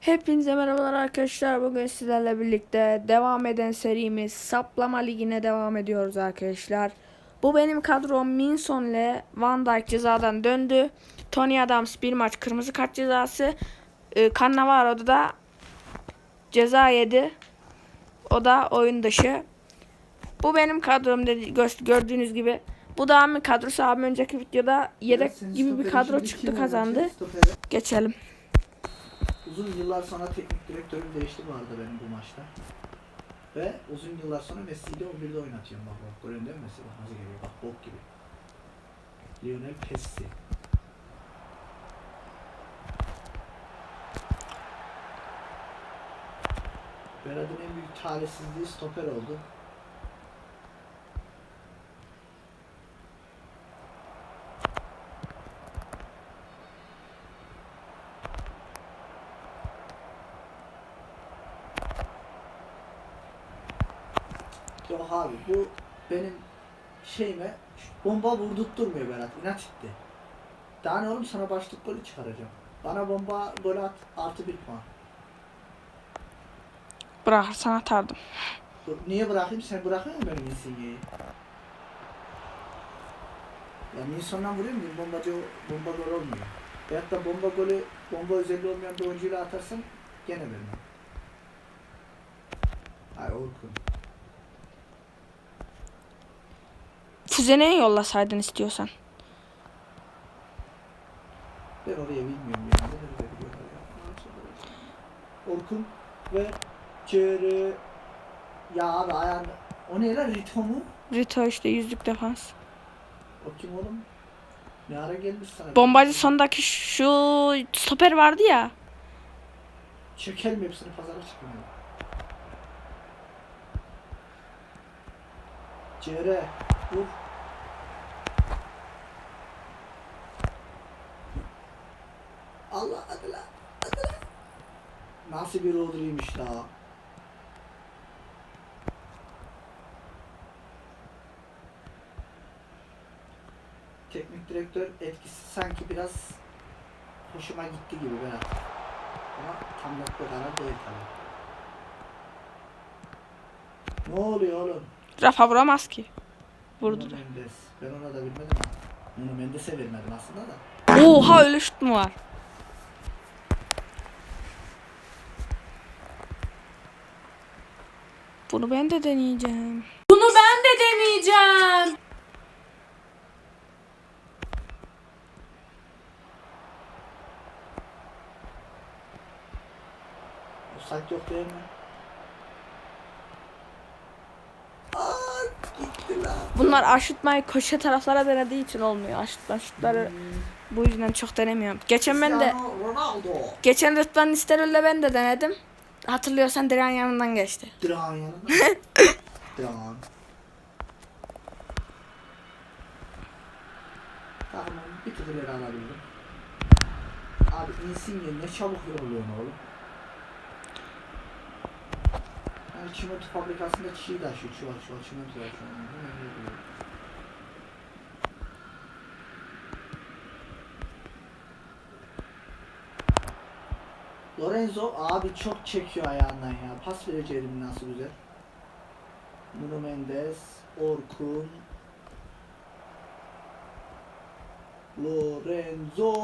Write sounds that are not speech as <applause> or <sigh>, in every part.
Hepinize merhabalar arkadaşlar. Bugün sizlerle birlikte devam eden serimiz Saplama Ligi'ne devam ediyoruz arkadaşlar. Bu benim kadrom Minson ile Van Dijk cezadan döndü. Tony Adams bir maç kırmızı kart cezası. Ee, Cannavaro'da da ceza yedi. O da oyun dışı. Bu benim kadrom dedi, gö- gördüğünüz gibi. Bu da abimin kadrosu. Abim önceki videoda yedek gibi bir kadro çıktı kazandı. Geçelim. Uzun yıllar sonra teknik direktörüm değişti bu arada benim bu maçta. Ve uzun yıllar sonra Messi'yi de 11'de oynatıyorum bak bak. Golün değil mi Messi? Bak nasıl geliyor bak bok gibi. Lionel Messi. Berat'ın en büyük talihsizliği stoper oldu. Yok abi bu benim şeyime bomba vurdurtturmuyor Berat. İnat etti. Daha ne oğlum sana başlık golü çıkaracağım. Bana bomba gol at artı bir puan. Bırakırsan atardım. Dur, Niye bırakayım? Sen bırakıyor musun benim Insigne'yi? Ya Nilsson'dan vuruyor muyum? Bombacı, bomba gol olmuyor. Veyahut da bomba golü, bomba özelliği olmayan bir oyuncuyla atarsam gene vermem. Ay Orkun. Füzeneye yollasaydın istiyorsan. Ben oraya bilmiyorum ya. Orkun ve Cere... Ya abi ayağında... O ne lan Rito mu? Rito işte yüzlük defans. O kim oğlum? Ne ara gelmiş sana? Bombacı sondaki şu stoper vardı ya. Çekelim hepsini pazara çıkmıyor. Cere, vur. Allah hadi lan, hadi lan. Nasıl bir Rodri'ymiş la. Teknik direktör etkisi sanki biraz hoşuma gitti gibi Berat. Ama tam bir karar değil tabii. Ne oluyor oğlum? Rafa vuramaz ki. Vurdu. Mendes. Ben ona da bilmedim. Nuno Mendes'e vermedim aslında da. Oha öyle şut mu var? Bunu ben de deneyeceğim. Bunu ben de deneyeceğim. Offside yok değil mi? Aa, gitti lan. Bunlar aşıtmayı köşe taraflara denediği için olmuyor. Aşıtma şutları bu yüzden çok denemiyorum. Geçen ben de Ronaldo. geçen Rıdvan Nisterol'le ben de denedim. Hatırlıyorsan direğin yanından geçti. Dran yanında. <laughs> Dran. Tamam bir tık ileri alabildim. Abi Insigne ne çabuk yoruluyorsun oğlum. Yani çimento fabrikasında çiğ taşıyor çuval çuval çimento taşıyor. Lorenzo abi çok çekiyor ayağından ya. Pas vereceğim nasıl güzel. Nuno Mendes, Orkun, Lorenzo.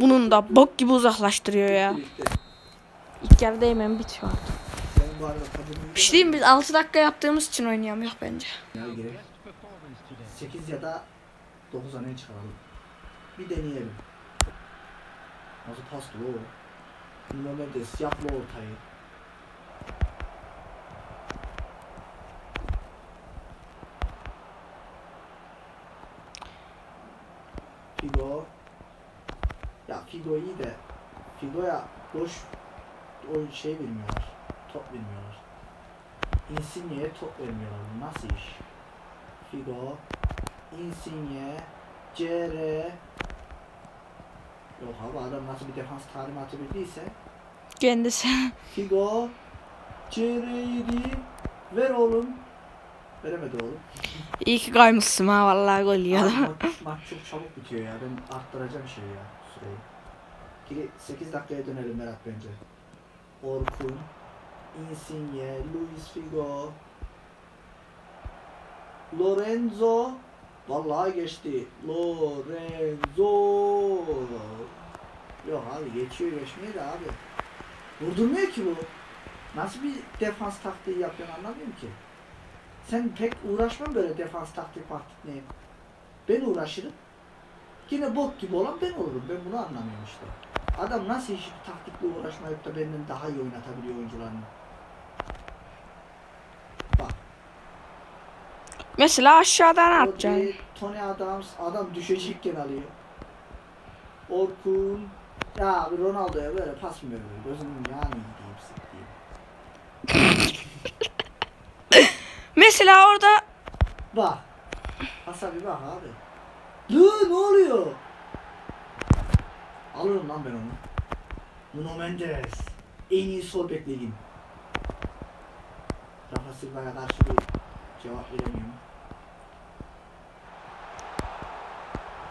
Bunun da bok gibi uzaklaştırıyor ya. İlk yarıda hemen bitiyor artık. Bir şey diyeyim biz 6 dakika yaptığımız için oynayamıyor bence. Ya gerek. 8 ya da 9'a ne çıkaralım. Bir deneyelim. Nasıl pastı o? Lo ortayı. Figo. Ya Figo iyi de Figo'ya boş o şey bilmiyorlar. Top bilmiyorlar. Insigne'ye top vermiyorlar. Nasıl iş? Figo, Insigne, CR Yok abi adam nasıl bir defans talimatı bildiyse Kendisi. <laughs> Figo CR7 ver oğlum Veremedi oğlum İyi ki kaymışsın ha vallahi gol Abi yiyor. maç, maç çok çabuk bitiyor ya ben arttıracağım şeyi ya süreyi Geri 8 dakikaya dönelim Berat bence. Orkun, Insigne, Luis Figo, Lorenzo, vallahi geçti. Lorenzo. Yok abi geçiyor geçmiyor da abi. Vurdurmuyor ki bu. Nasıl bir defans taktiği yapıyorsun anlamıyorum ki. Sen pek uğraşmam böyle defans taktik taktik neyim. Ben uğraşırım. Yine bok gibi olan ben olurum. Ben bunu anlamıyorum işte. Adam nasıl hiç taktikle uğraşmayıp da benden daha iyi oynatabiliyor oyuncularını. Bak. Mesela aşağıdan atacaksın. Tony Adams adam düşecekken alıyor. Orkun. Ya abi Ronaldo'ya böyle pas mı veriyor? Gözümün yağını yiyeyim sikeyim. <laughs> Mesela orada Bak. Pasa bir bak abi. Lı ne oluyor? Alırım lan ben onu. Nuno Mendes. En iyi sol bek ligin. Rafa Silva'ya karşı bir cevap veremiyorum.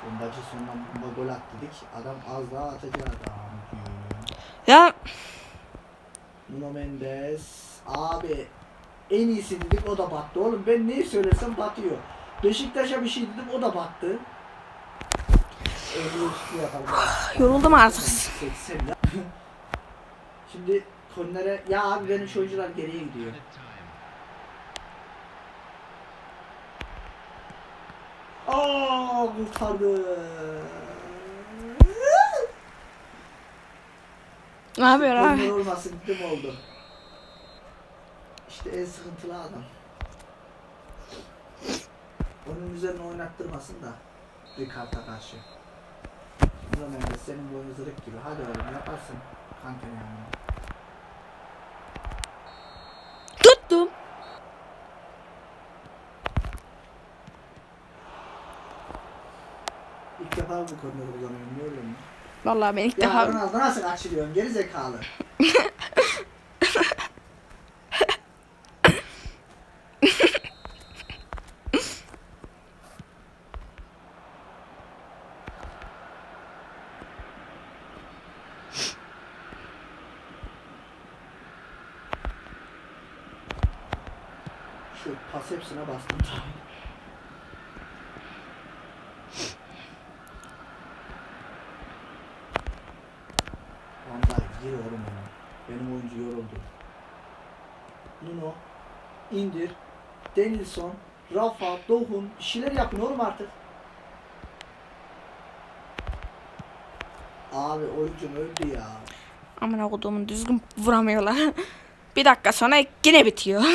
Bombacı sonundan bomba gol at dedik. Adam az daha atacak adam. ya Nuno Mendes. Abi en iyisi dedik o da battı. Oğlum ben neyi söylesem batıyor. Beşiktaş'a bir şey dedim o da battı. Üstü yapalım. yoruldum artık. 80 ya. <laughs> Şimdi kornere ya abi benim şu oyuncular geriye gidiyor. Aa kurtardı. Ne yapıyor abi? olmasın değil mi oldu? İşte en sıkıntılı adam. Onun üzerine oynattırmasın da Ricard'a karşı. Ulan Emre senin boyun zırık gibi. Hadi oğlum yaparsın. Kanka yani. Tuttum. İlk defa bu korneri kullanıyorum. Ne oluyor mu? Vallahi ben ilk Ya defa Ronaldo nasıl kaçırıyorsun? Geri zekalı. Şu pas hepsine bastım tabii. Vallahi gir oğlum ona. Benim oyuncu yoruldu. Nuno, indir, Denilson, Rafa, Dohun bir şeyler yapın oğlum artık. Abi oyuncum öldü ya. amına koduğumun düzgün vuramıyorlar. <laughs> bir dakika sonra yine bitiyor. <laughs>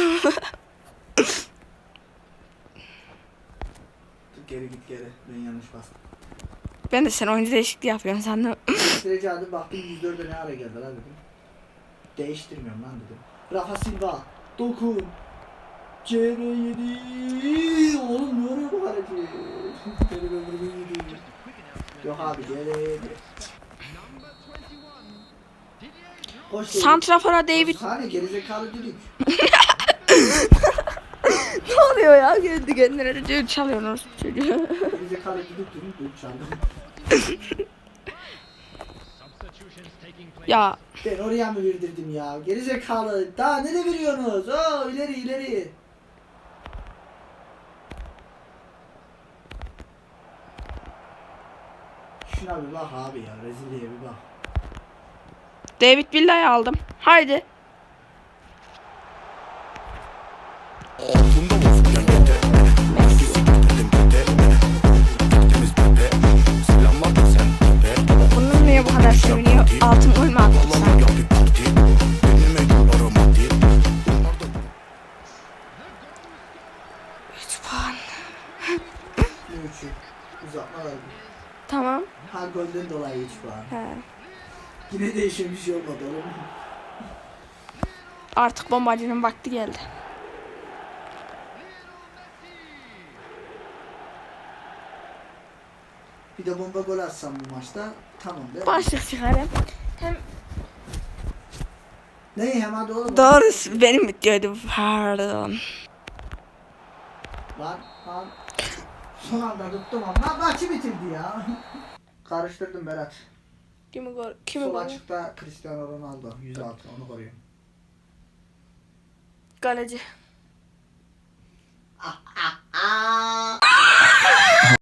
Geri git geri. Ben yanlış bastım. ben de sen oyuncu değişikliği yapıyorum sandım. <laughs> Süreci adım baktım 104'e ne ara geldi lan dedim. Değiştirmiyorum lan dedim. Rafa Silva, Dokun, CR7 Oğlum ne oluyor bu hareket? Benim ömrümü yedi. Yok abi CR7 Hoş geldin. Santrafora David Hani gerizekalı düdük. <laughs> ne oluyor ya? Kendi kendine düğün çalıyorsunuz çocuğu. Gerizekalı düdük düdük düdük çaldım. <laughs> ya Ben oraya mı verdirdim ya? Gerizekalı. Daha ne de veriyorsunuz? Oo ileri ileri. Şuna bir bak abi ya. Rezilliğe bir bak. David Villa'yı aldım. Haydi. Değişen bir şey olmadı oğlum. Artık bombacının vakti geldi. Bir de bomba gol atsam bu maçta tamam değil? Başlık çıkarım. Hem Ne hem hadi oğlum. doğrusu benim bitiyordu. Pardon. Lan lan. Son anda tuttum ama maçı bitirdi ya. <laughs> Karıştırdım Berat. Kimi gol? Kimi Sol gol? açıkta Cristiano Ronaldo 106 onu koruyor. Kaleci. Ah